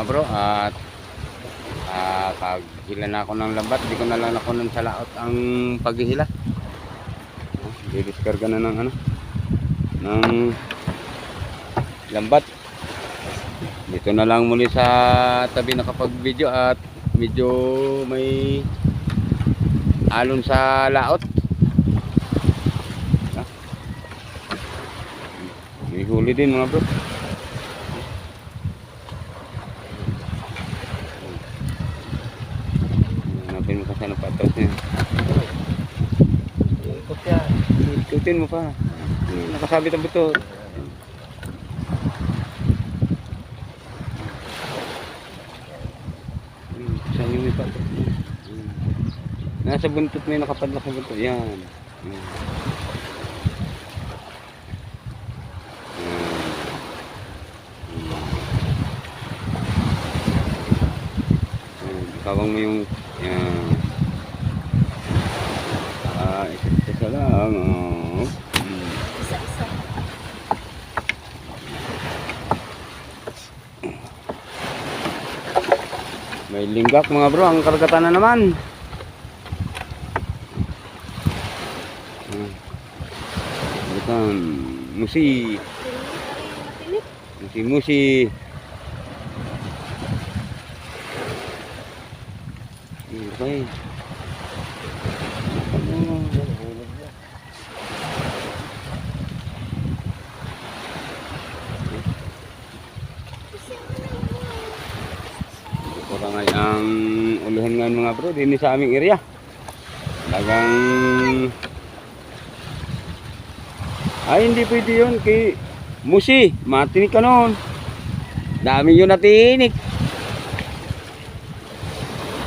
mga bro at ah paghila na ako ng lambat di ko na lang ako ng sa laot ang paghihila. Ah, didiskarga na ng ano ng lambat. Dito na lang muli sa tabi nakapag video at medyo may alon sa laot. Ah. may huli din mga bro Hanapin mo kasi ano patos niya. Ikot yan. Ikutin mo pa. Nakasabit ang buto. Saan yung? Hmm. Nasa buntot may nakapadlak sa buntot. Yan. Yan. Kawang mo yung yan. Ah, isa-isa lang. Oh. Hmm. Isa-isa. May linggak mga bro, ang karagatan na naman. Karagatan. Musi. Musi musi. Okay. Oh. Kurang ay ang uluhan bro din sa aming area. Talagang ay hindi pwede yun kay Musi, matinik ka noon. Dami yun natinik.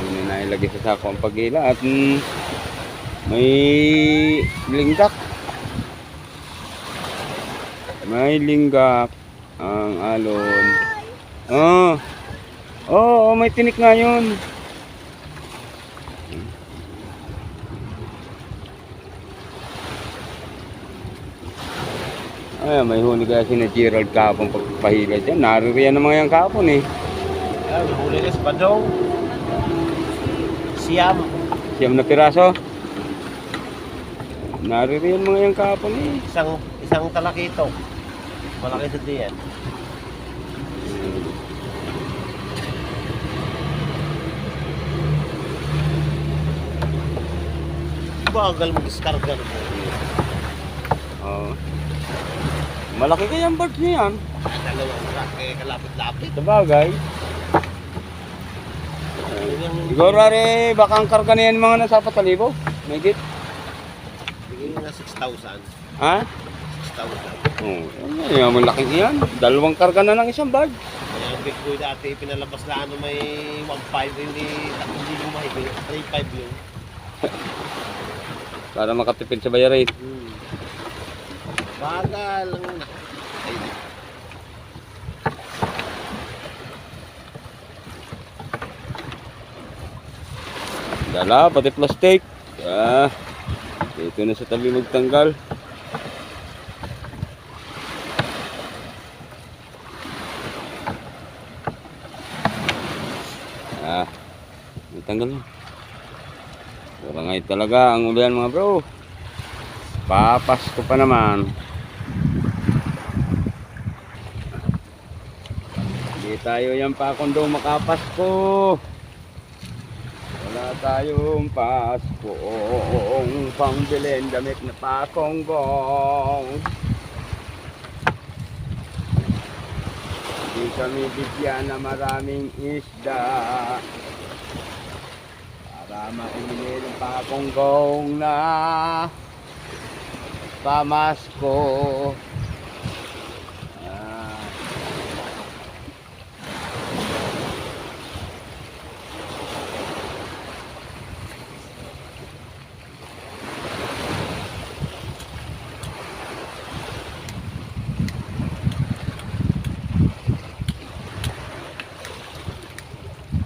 Hindi na ilagay sa sako ang paghila at mm, may linggak. May linggak ang alon. Oh. Oo, oh, may tinik nga yun. Ay, may huni kasi na Gerald kapon pagpahila dyan. Naririyan naman yung kapon eh. Yan, huli rin sa badong. Siyam. Siyam na piraso. Naririyan mga yung kapon eh. Isang, isang talakito. Malaki sa diyan. Bagal mag-discarga na po. Oo. Malaki kaya ang bird niya yan. Dalawang rack, eh, kalapit-lapit. Sa bagay. Siguro rin, baka ang karga na yan mga nasa patalibo. May git. Bigyan na 6,000. Ha? 6,000. Oo. Oh, yan, malaki yan. Dalawang karga na ng isang. Kaya ang big boy dati pinalabas na ano may 1.5 hindi hindi yung mahigit 3.5 yun. Para makatipid sa bayarin. Hmm. Bagal Dala, pati plastic. Ah, dito na sa tabi magtanggal. Ah, magtanggal na. Barangay talaga ang ulian mga bro. Papas ko pa naman. Hindi tayo yan pa kung daw makapasko. Wala tayong Paskoong pangbilin damit na pakonggong. Di kami bigyan na maraming isda para mainit ang pakonggong na pamasko. Ah.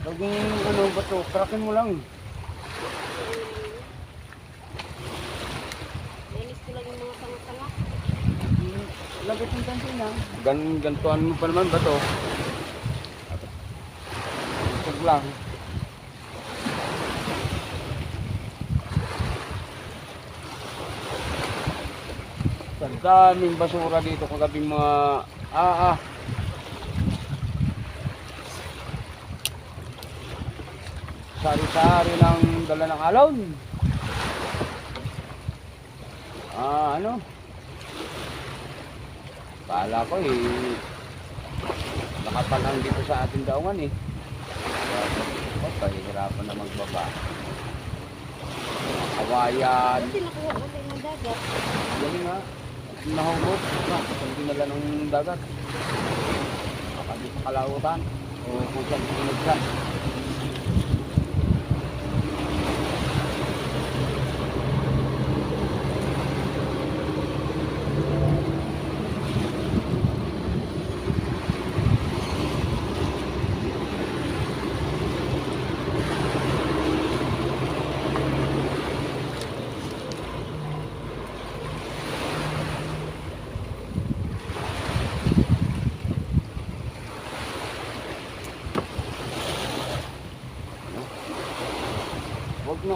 Pag ano ba to, krakin mo lang. Linis ko lang yung mga tanga-tanga. Lagay ng tansi na. Gan, gantuan mo pa naman ba to? lang. Ang daming basura dito kagabi mga ah ah. Sari-sari ng dala ng alon. Ah, ano? Kala ko eh, nakapalang dito sa ating daungan eh. Oh, pahihirapan na magbaba. Kawayan. Buti nakuha natin ng dagat. Galing nga. Nahugot. Na, kung dinala ng dagat. Di sa kalautan. O kung saan sinunod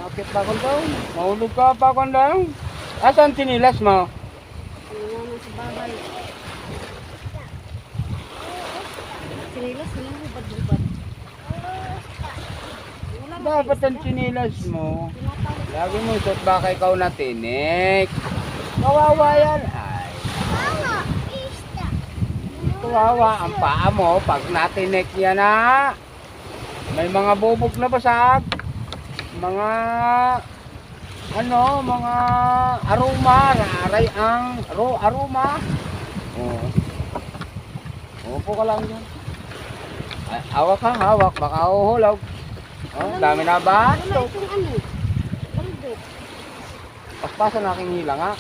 ka. Huwag mo akit pa kong daw. Mahulog ka pa kong daw. Asan tinilas mo? Ano sa babay. Sinilas mo lang hubad-hubad. Dapat ang tinilas mo. Lagi mo isot baka ikaw na tinik. Kawawa yan. Ay, kawawa ang paa mo pag natinik yan na. May mga bubog na basag. Mga ano, mga aroma, aray ang aro, aroma. Oo. Upo ka lang dyan. Ay, hawak ka, hawak. Baka uhulog. Oh, dami na ba? Wala itong ano. Baldok. Paspasan aking hila nga.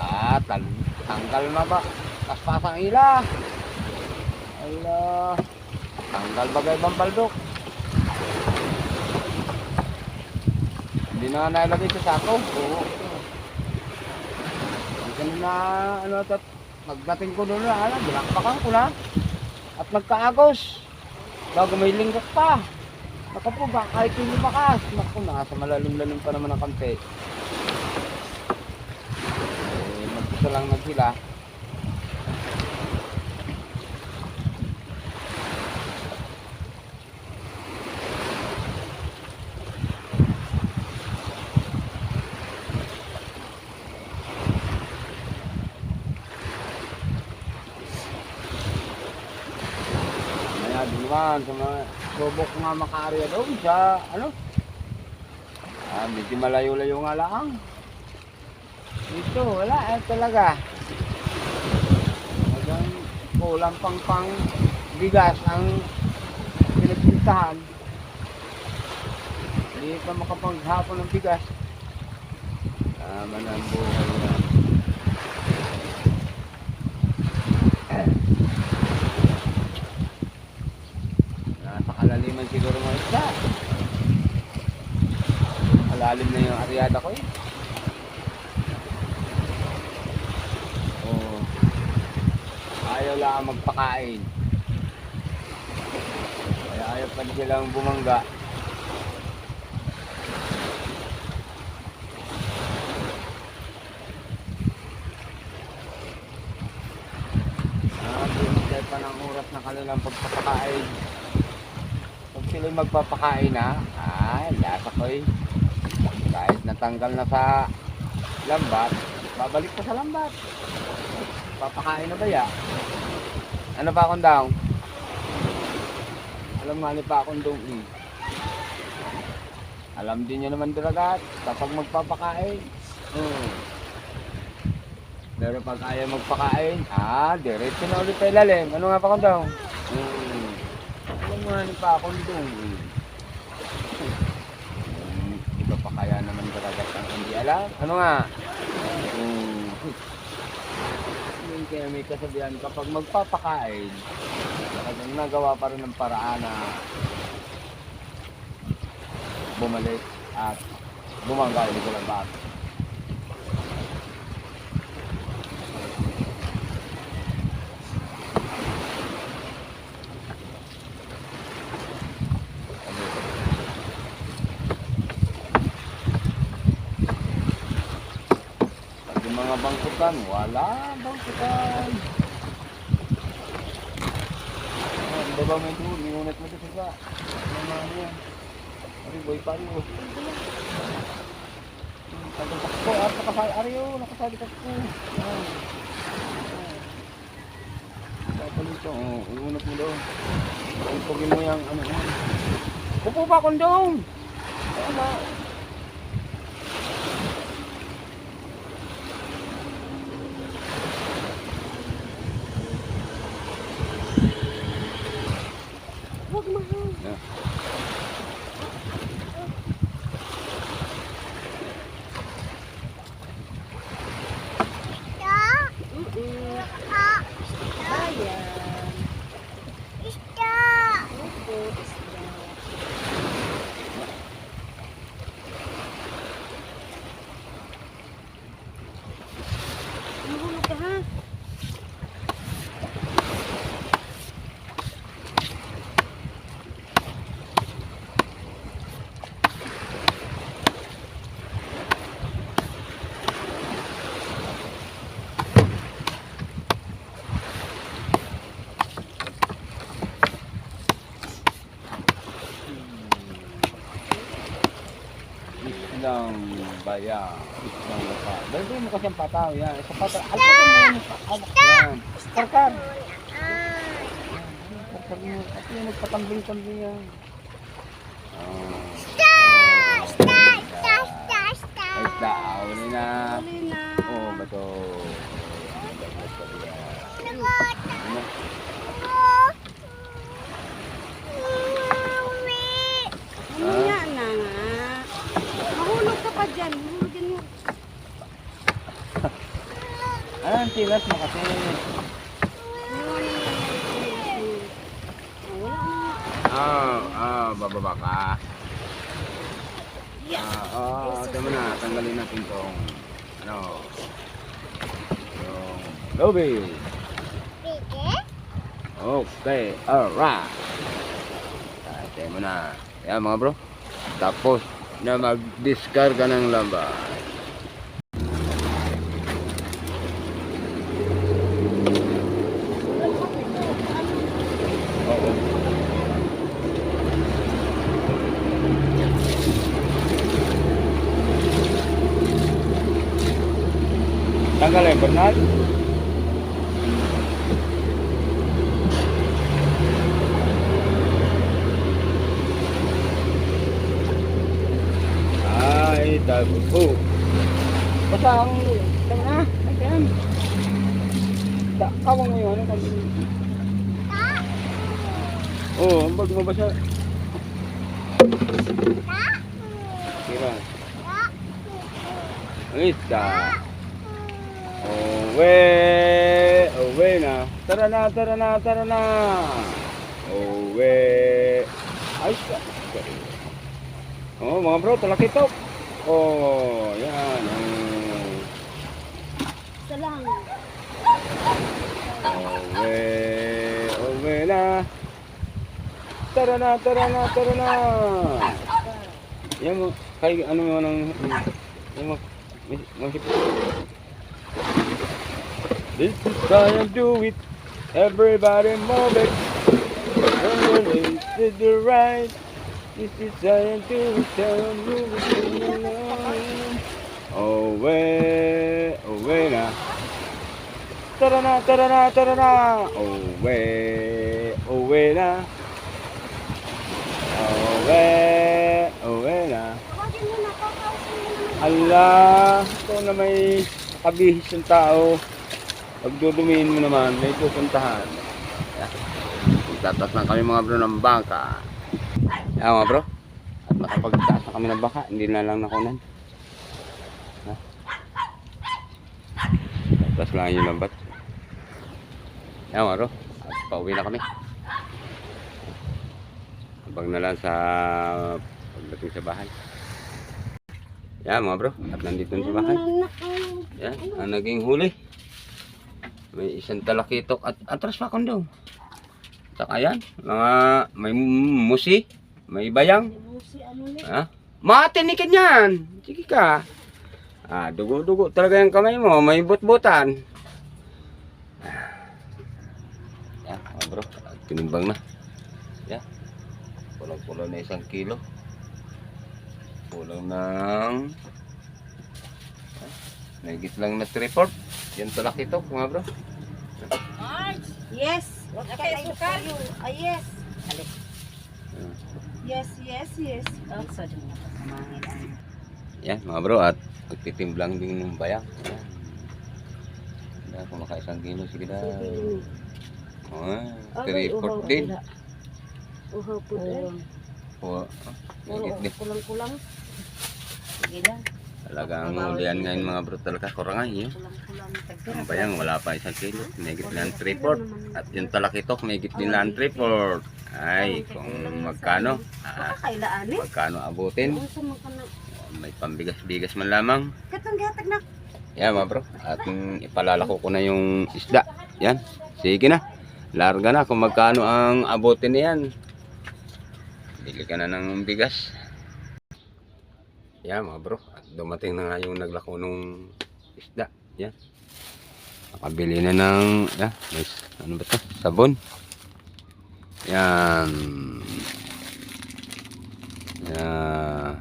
Ah, tal tanggal na ba? Paspasang hila. Ala. Tanggal bagay bang baldok? Hindi na nailagay sa sako. Oo. Hindi na, ano, tat, pagdating ko doon na, alam, binakbakan ko na. At nagkaagos. Bago may linggak pa. Nakapuga, kahit hindi makas. Naku, nasa malalim-lalim pa naman ang kampe. Eh, mag-isa lang na sila. Kaya naman sa mga subok nga makaarya doon sa ano? Ah, medyo malayo-layo nga lang. Dito, wala eh talaga. Hanggang kulang pang pang bigas ang pinagpintahan. Hindi pa makapaghapon ng bigas. Tama na ang buhay yan. Kalaliman siguro mga isda. Malalim na yung aryada ko eh. Oo. Ayaw lang magpakain. Kaya ayaw pa silang bumangga. Ah, binigay pa ng oras na kanilang pagpapakain. Pag sila magpapakain na, ay, lasa ko eh. Kahit natanggal na sa lambat, babalik pa sa lambat. Papakain na ba ya? Ano pa akong daw? Alam nga ni pa akong daw eh. Alam din niya naman talaga kapag magpapakain. Hmm. Pero pag ayaw magpakain, ah, diretso na ulit sa ilalim. Ano nga pa akong daw? Hmm. Ni pa akong daw eh. Hmm, Iba pa kaya naman talaga ang hindi alam. Ano nga? Hmm. Kaya may kasabihan kapag magpapakain, talagang nagawa pa rin ng paraan na bumalik at bumangga ulit sa labat. mga bangkutan, wala bangkutan. Ah, di ba may tuloy, inunat mo dito ba? Ano naman yan? Ari, boy pa rin. oh. Hmm, Tagal takbo, at nakasali, ari oh, nakasali takbo. Yan. Papalito, oh, mo daw. Pagpagin mo yung ano. Pupo pa kondong! Wala. Huwag bata. Dahil mo kasi ang pataw. Sa pataw. Alpakan mo yung alpak yan. Karkar. Karkar mo. Kasi yung nagpatambing-tambing yan. Oh. Ay, tao rin na. Huli na. Oh, bato. Ano? Mamaya na nga. Mahulog ka pa dyan. Mahulogin mo. Ang tilas mo kasi? Ah, ah, bababa ka. Ah, oh, tama na. Tanggalin natin tong ano. Yung lobby. Okay, alright. Ate mo na. Yan mga bro. Tapos na mag-discard ka ng lambat. Oo. Tanggal eh, Bernal? Ay, tago po. Basta ang... Tama na, ayan. Ta- Kawang mo yun, ano. Oo, oh, ang bag mo ba siya? Kira. Uwe, uwe na. Tara na, tara na, tara na. Uwe. Ay. Oh, mga bro, talakitok. Oh, yan. Isa lang. Uwe, uwe na. Tara na, tara na, tara na. Yan mo, kay ano mo nang, yan mo, masip. This is how do it. Everybody move it. Everybody to the right. This is how you do it. Move it. Away, away na. Tara na, tara na, tara na. Away, away na. Away, away na. Ala, ito na may kabihis ng tao. Pagdudumihin mo naman, may pupuntahan. Magtatas lang kami mga bro ng bangka. Yan mga bro. At nakapagtaas na kami ng bangka, hindi na lang nakunan. Tatas lang yung lambat. Yan mga bro. At pauwi na kami. Habang na lang sa pagdating sa bahay. Yan mga bro. At nandito na sa bahay. Yan, ang naging huli. May isang talakitok at atras pa kondo. Saka yan, mga may musi, may bayang. Ano? Ha? Matinikin yan. Sige ka. Ah, dugo-dugo talaga yung kamay mo. May but-butan. Yan, mga bro. Tinimbang na. Yan. Kulang-kulang na isang kilo. Kulang ng... Ah, Nagit lang na 3 4 Yan talak ito, mga bro. Yes. Okay, sukal. Ah, yes. Ah. Yes, yes, yes. Oh, so dun na ang Yan, mga bro. At magtitimblang din ng bayang. Yan. Yan, kung makaisang kilo, sige na. Ah, 3 4 din. Uhaw po din. Oh. Kulang-kulang. Sige lang. Talagang ulian ngayon mga bro talaga. Kurangay yun. Ang bayang wala pa isang kilo. Megit lang 3 4 At yung talakitok, megit din lang 3 4 Ay, kung magkano. Ah, magkano abutin. Ano? May pambigas-bigas man lamang. Katong gihatag na. Yan mga bro. At ipalalako ko na yung isda. Yan. Sige na. Larga na kung magkano ang abutin niyan. Bili ka na ng bigas. Yan mga bro. At dumating na nga yung naglako nung isda. Yan. Nakabili na ng yan. May, ano ba to? Sabon. Yan. Yan.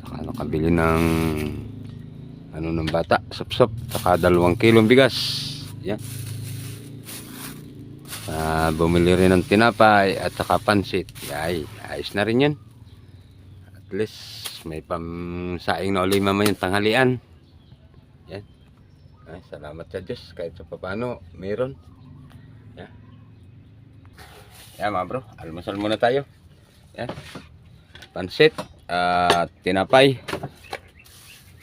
Saka nakabili ng ano ng bata, sop-sop, saka dalawang kilong bigas. Yan. Ah, bumili rin ng tinapay at saka pansit. Ay, ayos na rin yan. Least may pamsaing na uli mamaya yung tanghalian. Yan. Ay, salamat sa Diyos kahit sa papano meron. Yan. Yan mga bro, almusal muna tayo. Yan. Pansit at tinapay.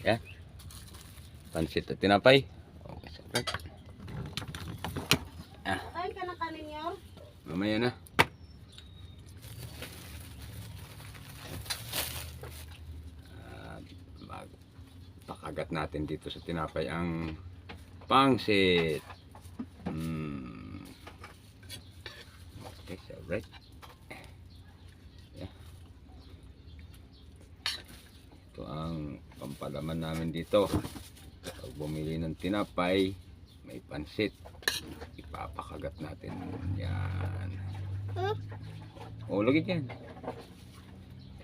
Yan. Pansit at tinapay. Okay, so right. Kain ka na kanin yor. Mamaya na. At mag pakagat natin dito sa tinapay ang pangsit. Mm. Okay, so right. Yeah. Ito ang pampalaman namin dito. Pag bumili ng tinapay, may pansit ipapakagat natin yan o lagi dyan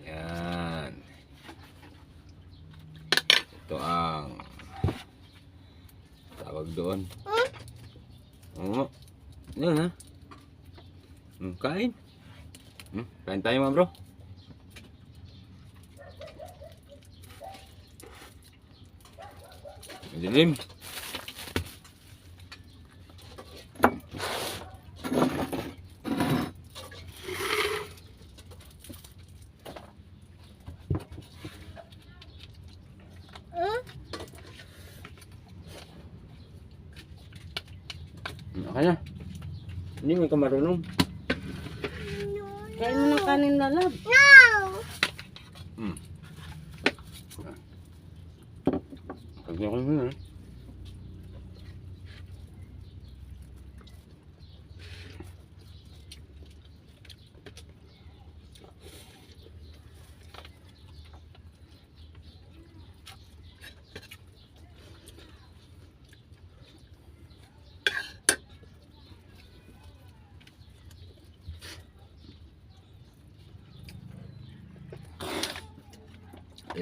yan ito ang tawag doon. Oo. Yan ha? Hmm, kain. Hmm, kain tayo mga bro. Dilim. Okay na. Hindi mo ka marunong. Kain mo ng kanin na lab. Hmm. Pag niyo ko muna.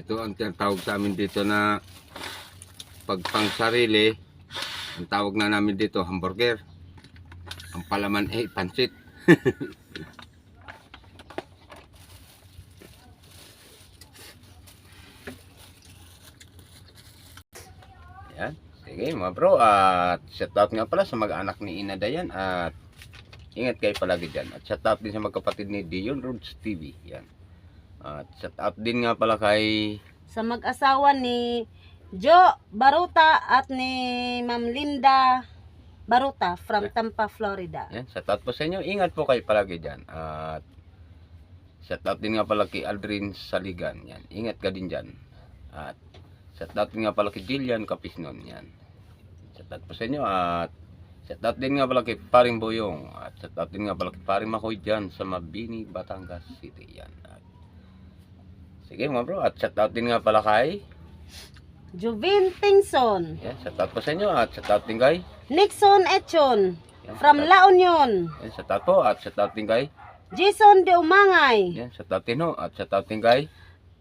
Ito ang tinatawag sa amin dito na pagpang sarili. Ang tawag na namin dito hamburger. Ang palaman eh pansit. Yan. Sige mga bro. At shout out nga pala sa mag-anak ni Ina Dayan. At ingat kayo palagi dyan. At shout out din sa magkapatid ni Dion Roots TV. Yan. At shout out din nga pala kay Sa mag-asawa ni Jo Baruta at ni Ma'am Linda Baruta from Tampa, Florida. Yan, shout out po sa inyo. Ingat po kayo palagi dyan. At shout out din nga pala kay Aldrin Saligan. Yan, ingat ka din dyan. At shout out din nga pala kay Jillian Capisnon. Yan. Shout out po sa inyo. At shout out din nga pala kay Paring Boyong. At shout out din nga pala kay Paring Makoy dyan sa Mabini, Batangas City. Yan. At, Sige mga bro, at shout out din nga pala kay. Jovin Tingson, Yan, shout out po sa inyo at shout out din kay. Nixon Echon, Yan, from shout out- La Union, Yan, shout out po at shout out din kay. Jason De Umangay, Yan, shout out din ho at shout out din kay.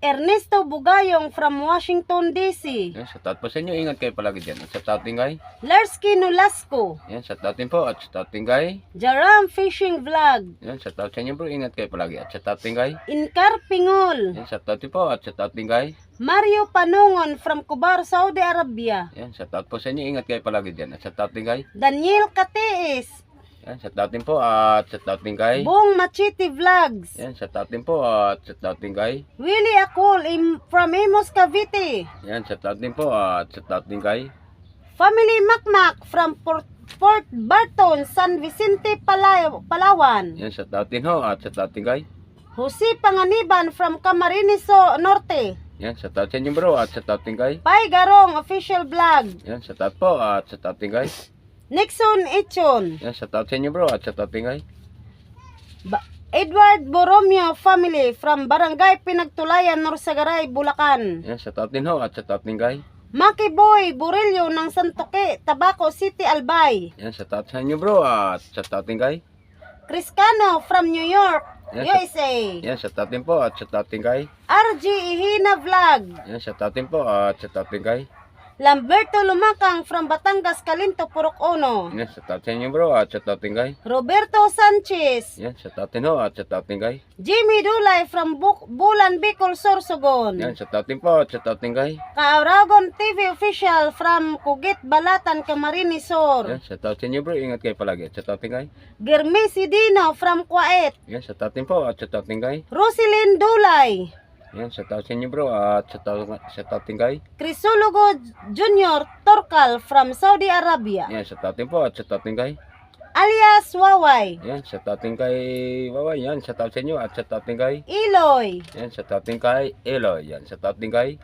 Ernesto Bugayong from Washington DC, Yan, shout out po sa inyo. Ingat kayo palagi dyan. At shout out din kay. Larsky Nolasco, Yan, shout out din po at shout out din kay. Jaram Fishing Vlog, Yan, shout out sa inyo bro. Ingat kayo palagi. At shout out din kay. Inkar Pingol, Yan, shout out din po at shout out din kay. Mario Panungon from Kubar, Saudi Arabia, Yan, shout out po sa inyo. Ingat kayo palagi dyan. At shout out din kay. Daniel Katiis, Yan, shout out din po at shout out din kay. Bong Machiti Vlogs, Yan, shout out din po at shout out din kay. Willie Akul im- from Imos Cavite, Yan, shout out din po at shout out din kay. Family Macmac from Port, Port Barton, San Vicente, Palaw- Palawan, Yan, shout out din ho at shout out din kay. Jose Panganiban from Camarines Norte, Yan, shout out sa inyo bro at shout out din kay. Pai Garong Official Vlog, Yan, shout out po at shout out din kay. Nixon Echon, Yan, shout out sa inyo bro at shout out din kay. Ba- Edward Boromio family from Barangay Pinagtulayan, Norsagaray, Bulacan. Yan, shout out din ho at shout out din kay. Maki Boy Burillo ng Santoque, Tabaco City, Albay. Yan, shout out sa inyo bro at shout out din kay. Criscano from New York, Yes, USA. Yan, shout out din po at shout out din kay. RG Ihina Vlog. Yan, shout out din po at shout out din kay. Lamberto Lumakang from Batangas, Calinto, Purok Ono. Yan, shout out sa inyo bro at shout out din kay. Roberto Sanchez. Yan, shout out din ho at shout out din kay. Jimmy Dulay from Buk Bulan, Bicol, Sorsogon. Yan, shout out din po at shout out din kay. Kaaragon TV official from Kugit, Balatan, Camarines Sur. Yan, shout out sa inyo bro. Ingat kayo palagi. Shout out din kay. Sidino from Kuwait. Yan, shout out din po at shout out din kay. Roselyn Dulay. Yan, shout out sa inyo bro at shout out, shout out din kay. Crisologo Junior Torcal from Saudi Arabia. Yan, out din po at shout out din kay. Alias Waway. Yan, shout out din kay Wawa. Yan, shout out sa inyo at shout out din kay. Iloy. Yan, shout out din kay Eloy. Yan, shout out din kay.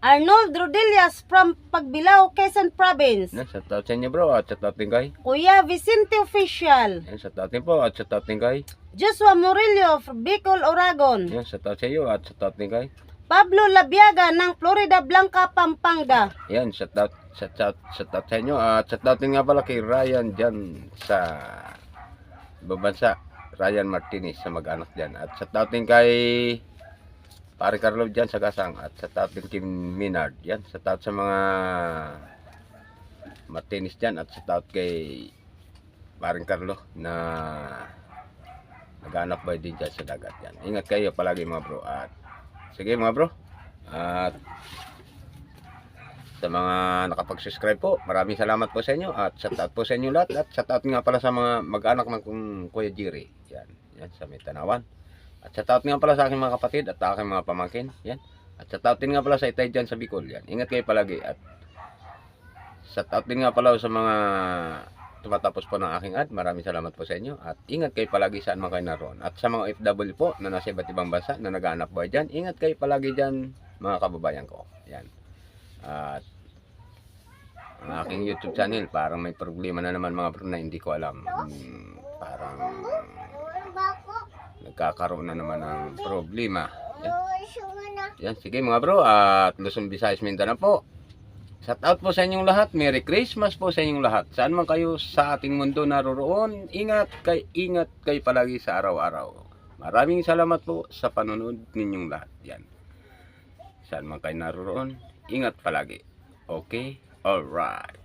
Arnold Rodillas from Pagbilao, Quezon Province. Yan, shout out sa inyo bro at shout out din kay. Kuya Vicente Official. Yan, out din po at shout out din kay. Joshua Murillo from Bicol, Oragon. Yan, shout out sa iyo at shout out din kay. Pablo Labiaga ng Florida Blanca, Pampanga. Yan, shout out, shout out, shout out sa inyo. At shout out din nga pala kay Ryan dyan sa ibang bansa. Ryan Martinez sa mag-anak dyan. At shout out din kay Pare Carlo dyan sa Gasang. At shout out din kay Minard. Yan, shout out sa mga Martinez dyan. At shout out kay Pare Carlo na nag-anak boy din dyan sa dagat yan. Ingat kayo palagi mga bro. At sige mga bro. At sa mga nakapag-subscribe po, maraming salamat po sa inyo at shout out po sa inyo lahat at shout out nga pala sa mga mag-anak ng Kuya Jiri. Yan, yan sa may tanawan. At shout out nga pala sa aking mga kapatid at aking mga pamangkin. Yan. At shout out din nga pala sa itay dyan sa Bicol. Yan. Ingat kayo palagi at shout out din nga pala sa mga tumatapos po ng aking ad. Maraming salamat po sa inyo at ingat kayo palagi saan man kayo naroon. At sa mga FW po na nasa iba't ibang bansa na nag-aanap buhay dyan, ingat kayo palagi dyan mga kababayan ko. Yan. At ang aking YouTube channel, parang may problema na naman mga bro na hindi ko alam. Hmm, parang nagkakaroon na naman ng problema. Yan. Yan, sige mga bro. At Luzon, Visayas, Mindanao po. Shout out po sa inyong lahat. Merry Christmas po sa inyong lahat. Saan man kayo sa ating mundo naroroon, ingat kay ingat kayo palagi sa araw-araw. Maraming salamat po sa panonood ninyong lahat. Yan. Saan man kayo naroroon, ingat palagi. Okay? Alright.